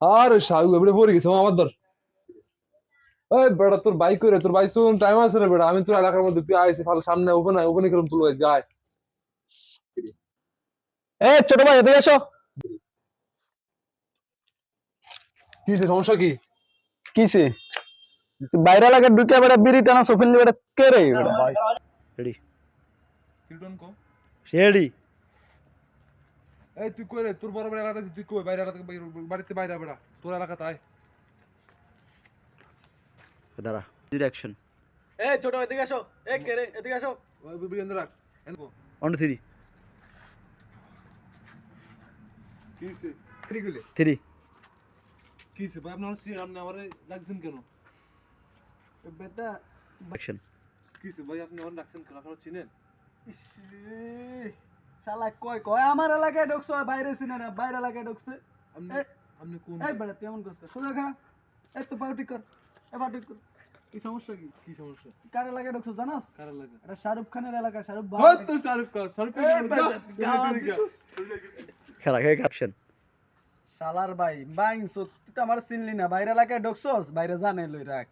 আরে সাহু এবারে পড়ে গেছে আমার ধর। এই বেটা তোর বাইক করে তোর বাইক চলুন টাইম আছে রে বেটা আমি তোর এলাকার মধ্যে তুই আইসি ফাল সামনে ওপেন ওপেন করুন তুলো? গায় এ ছোট ভাই এদিকে এসো কি সমস্যা কি? কিসে তুই বাইরে লাগে ঢুকে বেড়া বিড়ি টানা সোফিল বেড়া কে রে? বেড়া কো? শেডি এই তুই কই রে? তোর বড় বড় এলাকা তুই কই? বাইরে এলাকা বাড়িতে বাইরে বেটা তোর এলাকাতে আয়। দাঁড়া ডিরেকশন এ ছোট এদিকে আসো। এ কে রে? এদিকে আসো। ওই বিবেন্দ্র রাখ। এনকো ওয়ান থ্রি কি গেলে। থ্রি ভাই আপনার সি আপনি আমারে রাখছেন কেন? বেটা। অ্যাকশন ভাই আপনি রাখছেন কেন? আপনারা চিনেন? শালা কয় কয়? আমার এলাকায় ঢুকছো বাইরে সিনে না বাইরে এলাকায় ঢুকছে। আপনি কোন এই তুই এমন করছিস সোজা খা এই তো পাউটি কর। এ পাউটি কর। কি সমস্যা কি? কি সমস্যা? কার এলাকায় ঢুকছো জানাস? কার এলাকা? এটা শাহরুখ খানের এলাকা শাহরুখ ভাই হয় তো শাহরুখ খান শাহরুখ খেলা খেয়ে শালার ভাই বাইংছো তুই তো আমার চিনলি না। বাইরে এলাকায় ঢুকছোস? বাইরে জানে লই রাখ।